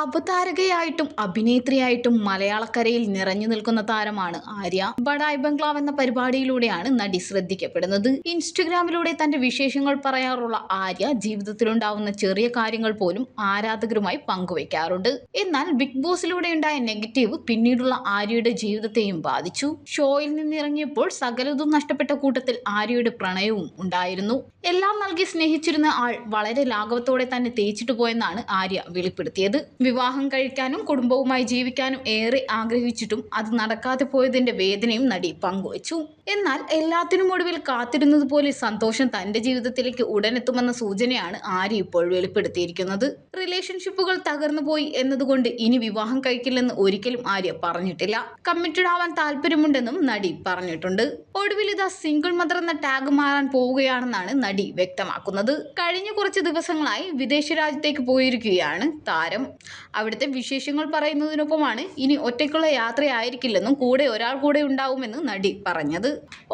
അവതാരകയായിട്ടും അഭിനേത്രിയായിട്ടും മലയാളക്കരയിൽ നിറഞ്ഞു നിൽക്കുന്ന താരമാണ് ആര്യ. ബഡായ് ബംഗ്ലാവ് എന്ന പരിപാടിയിലൂടെയാണ് നടി ശ്രദ്ധിക്കപ്പെടുന്നത്. ഇൻസ്റ്റഗ്രാമിലൂടെ തന്റെ വിശേഷങ്ങൾ പറയാറുള്ള ആര്യ ജീവിതത്തിലുണ്ടാവുന്ന ചെറിയ കാര്യങ്ങൾ പോലും ആരാധകരുമായി പങ്കുവയ്ക്കാറുണ്ട് എന്നാൽ ബിഗ് ബോസിലൂടെ ഉണ്ടായ നെഗറ്റീവ് പിന്നീടുള്ള ആര്യയുടെ ജീവിതത്തെയും ബാധിച്ചു. ഷോയിൽ നിന്നിറങ്ങിയപ്പോൾ സകലതും നഷ്ടപ്പെട്ട കൂട്ടത്തിൽ ആര്യയുടെ പ്രണയവും ഉണ്ടായിരുന്നു. എല്ലാം നൽകി സ്നേഹിച്ചിരുന്ന ആൾ വളരെ ലാഘവത്തോടെ തന്നെ തേച്ചിട്ട് പോയെന്നാണ് ആര്യ വെളിപ്പെടുത്തിയത്. വിവാഹം കഴിക്കാനും കുടുംബവുമായി ജീവിക്കാനും ഏറെ ആഗ്രഹിച്ചിട്ടും അത് നടക്കാതെ പോയതിന്റെ വേദനയും നടി പങ്കുവച്ചു. എന്നാൽ എല്ലാത്തിനും ഒടുവിൽ കാത്തിരുന്നത് പോലെ സന്തോഷം തന്റെ ജീവിതത്തിലേക്ക് ഉടനെത്തുമെന്ന സൂചനയാണ് ആര്യ ഇപ്പോൾ വെളിപ്പെടുത്തിയിരിക്കുന്നത്. റിലേഷൻഷിപ്പുകൾ തകർന്നു പോയി എന്നതുകൊണ്ട് ഇനി വിവാഹം കഴിക്കില്ലെന്ന് ഒരിക്കലും ആര്യ പറഞ്ഞിട്ടില്ല. കമ്മിറ്റഡ് ആവാൻ താല്പര്യമുണ്ടെന്നും നടി പറഞ്ഞിട്ടുണ്ട്. ഒടുവിൽ ഇതാ സിംഗിൾ മദർ എന്ന ടാഗ് മാറാൻ പോവുകയാണെന്നാണ് നടി വ്യക്തമാക്കുന്നത്. കഴിഞ്ഞ കുറച്ച് ദിവസങ്ങളായി വിദേശ രാജ്യത്തേക്ക് പോയിരിക്കുകയാണ് താരം. അവിടുത്തെ വിശേഷങ്ങൾ പറയുന്നതിനൊപ്പമാണ് ഇനി ഒറ്റയ്ക്കുള്ള യാത്രയായിരിക്കില്ലെന്നും കൂടെ ഒരാൾ കൂടെ ഉണ്ടാവുമെന്ന് നടി പറഞ്ഞത്.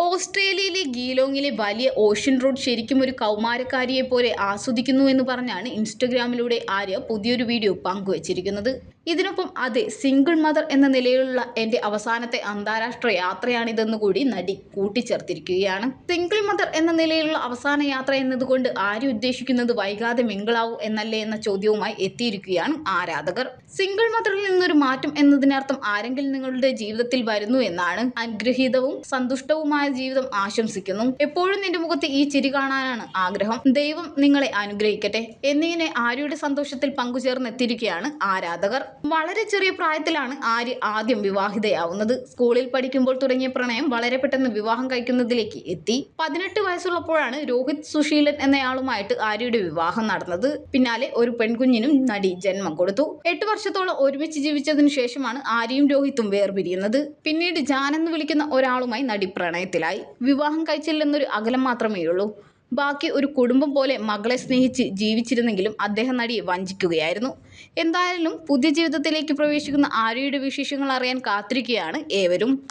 ഓസ്ട്രേലിയയിലെ ഗീലോങ്ങിലെ വലിയ ഓഷ്യൻ റോഡ് ശരിക്കും ഒരു കൗമാരക്കാരിയെ പോലെ ആസ്വദിക്കുന്നു എന്ന് പറഞ്ഞാണ് ഇൻസ്റ്റഗ്രാമിലൂടെ ആര്യ പുതിയൊരു വീഡിയോ പങ്കുവച്ചിരിക്കുന്നത്. ഇതിനൊപ്പം അതെ സിംഗിൾ മദർ എന്ന നിലയിലുള്ള എന്റെ അവസാനത്തെ അന്താരാഷ്ട്ര യാത്രയാണിതെന്ന് കൂടി നടി കൂട്ടിച്ചേർത്തിരിക്കുകയാണ്. സിംഗിൾ മദർ എന്ന നിലയിലുള്ള അവസാന യാത്ര എന്നതുകൊണ്ട് ആര് ഉദ്ദേശിക്കുന്നത് വൈകാതെ മിങ്കിളാവൂ എന്നല്ലേ എന്ന ചോദ്യവുമായി എത്തിയിരിക്കുകയാണ് ആരാധകർ സിംഗിൾ മദറിൽ നിന്നൊരു മാറ്റം എന്നതിനർത്ഥം ആരെങ്കിലും നിങ്ങളുടെ ജീവിതത്തിൽ വരുന്നു എന്നാണ്. അനുഗ്രഹീതവും സന്തുഷ്ടവുമായ ജീവിതം ആശംസിക്കുന്നു. എപ്പോഴും നിന്റെ മുഖത്ത് ഈ ചിരി കാണാനാണ് ആഗ്രഹം. ദൈവം നിങ്ങളെ അനുഗ്രഹിക്കട്ടെ. എന്നിങ്ങനെ ആര്യയുടെ സന്തോഷത്തിൽ പങ്കുചേർന്നെത്തിയിരിക്കുകയാണ് ആരാധകർ. വളരെ ചെറിയ പ്രായത്തിലാണ് ആര്യ ആദ്യം വിവാഹിതയാവുന്നത്. സ്കൂളിൽ പഠിക്കുമ്പോൾ തുടങ്ങിയ പ്രണയം വളരെ പെട്ടെന്ന് വിവാഹം കഴിക്കുന്നതിലേക്ക് എത്തി. പതിനെട്ട് വയസ്സുള്ളപ്പോഴാണ് രോഹിത് സുശീലൻ എന്നയാളുമായിട്ട് ആര്യയുടെ വിവാഹം നടന്നത്. പിന്നാലെ ഒരു പെൺകുഞ്ഞിനും നടി ജന്മം കൊടുത്തു. എട്ട് വർഷത്തോളം ഒരുമിച്ച് ജീവിച്ചതിനു ശേഷമാണ് ആര്യയും രോഹിത്തും വേർപിരിയുന്നത്. പിന്നീട് ജാൻ എന്ന് വിളിക്കുന്ന ഒരാളുമായി നടി പ്രണയത്തിലായി. വിവാഹം കഴിച്ചില്ലെന്നൊരു അകലം മാത്രമേ ഉള്ളൂ. ബാക്കി ഒരു കുടുംബം പോലെ മകളെ സ്നേഹിച്ച് ജീവിച്ചിരുന്നെങ്കിലും അദ്ദേഹം നടിയെ വഞ്ചിക്കുകയായിരുന്നു. എന്തായാലും പുതിയ ജീവിതത്തിലേക്ക് പ്രവേശിക്കുന്ന ആര്യയുടെ വിശേഷങ്ങൾ അറിയാൻ കാത്തിരിക്കുകയാണ് ഏവരും.